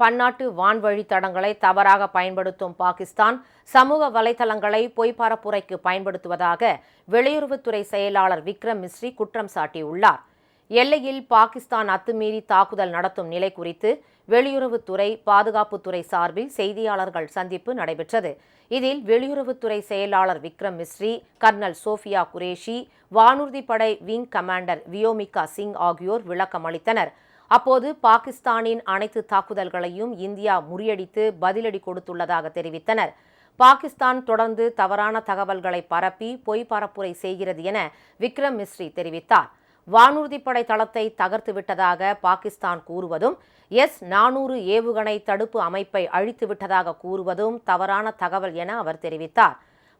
பன்னாட்டு வான்வழி தடங்களை தவறாக பயன்படுத்தும் பாகிஸ்தான் சமூக வலைதளங்களை பொய்பரப்புரைக்கு பயன்படுத்துவதாக வெளியுறவுத்துறை செயலாளர் விக்ரம் மிஸ்ரி குற்றம் சாட்டியுள்ளார். எல்லையில் பாகிஸ்தான் அத்துமீறி தாக்குதல் நடத்தும் நிலை குறித்து வெளியுறவுத்துறை பாதுகாப்புத்துறை சார்பில் செய்தியாளர்கள் சந்திப்பு நடைபெற்றது. இதில் வெளியுறவுத்துறை செயலாளர் விக்ரம் மிஸ்ரி கர்னல் சோஃபியா குரேஷி வானூர்திப்படை விங் கமாண்டர் வியோமிகா சிங் ஆகியோர் விளக்கம் அளித்தனர் அப்போது பாகிஸ்தானின் அனைத்து தாக்குதல்களையும் இந்தியா முறியடித்து பதிலடி கொடுத்துள்ளதாக தெரிவித்தனர். பாகிஸ்தான் தொடர்ந்து தவறான தகவல்களை பரப்பி பொய் பரப்புரை செய்கிறது என விக்ரம் மிஸ்ரி தெரிவித்தார். வானூர்திப்படை தளத்தை தகர்த்து விட்டதாக பாகிஸ்தான் கூறுவதும் எஸ் நானூறு ஏவுகணை தடுப்பு அமைப்பை அழித்து விட்டதாக கூறுவதும் தவறான தகவல் என அவர் தெரிவித்தார்.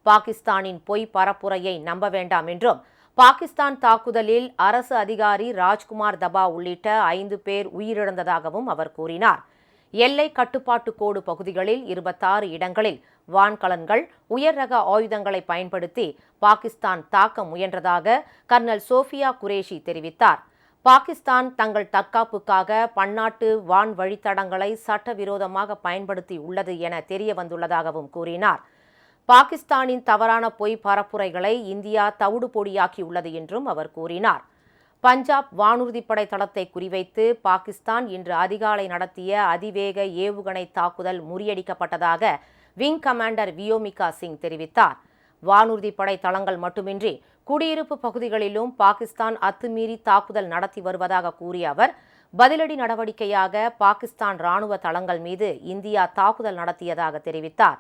பாகிஸ்தானின் பொய் பரப்புரையை நம்ப வேண்டாம் என்றும் பாகிஸ்தான் தாக்குதலில் அரசு அதிகாரி ராஜ்குமார் தபா உள்ளிட்ட ஐந்து பேர் உயிரிழந்ததாகவும் அவர் கூறினார். எல்லை கட்டுப்பாட்டு கோடு பகுதிகளில் இருபத்தாறு இடங்களில் வான்கலன்கள் உயர் ரக ஆயுதங்களை பயன்படுத்தி பாகிஸ்தான் தாக்க முயன்றதாக கர்னல் சோஃபியா குரேஷி தெரிவித்தார். பாகிஸ்தான் தங்கள் தற்காப்புக்காக பன்னாட்டு வான் வழித்தடங்களை சட்டவிரோதமாக பயன்படுத்தி உள்ளது என தெரிய வந்துள்ளதாகவும் கூறினார். பாகிஸ்தானின் தவறான பொய் பரப்புரைகளை இந்தியா தவிடு பொடியாக்கியுள்ளது என்றும் அவர் கூறினார். பஞ்சாப் வானூர்திப்படை தளத்தை குறிவைத்து பாகிஸ்தான் இன்று அதிகாலை நடத்திய அதிவேக ஏவுகணை தாக்குதல் முறியடிக்கப்பட்டதாக விங் கமாண்டர் வியோமிகா சிங் தெரிவித்தார். வானூர்திப்படை தளங்கள் மட்டுமின்றி குடியிருப்பு பகுதிகளிலும் பாகிஸ்தான் அத்துமீறி தாக்குதல் நடத்தி வருவதாக கூறிய அவர் பதிலடி நடவடிக்கையாக பாகிஸ்தான் ராணுவ தளங்கள் மீது இந்தியா தாக்குதல் நடத்தியதாக தெரிவித்தார்.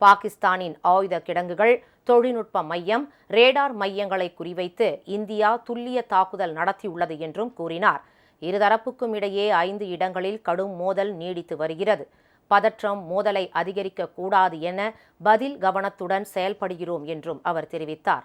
பாகிஸ்தானின் ஆயுத கிடங்குகள் தொழில்நுட்ப மையம் ரேடார் மையங்களை குறிவைத்து இந்தியா துல்லிய தாக்குதல் நடத்தியுள்ளது என்றும் கூறினார். இருதரப்புக்கும் இடையே ஐந்து இடங்களில் கடும் மோதல் நீடித்து வருகிறது. பதற்றம் மோதலை அதிகரிக்க கூடாது என பதில் கவனத்துடன் செயல்படுகிறோம் என்றும் அவர் தெரிவித்தார்.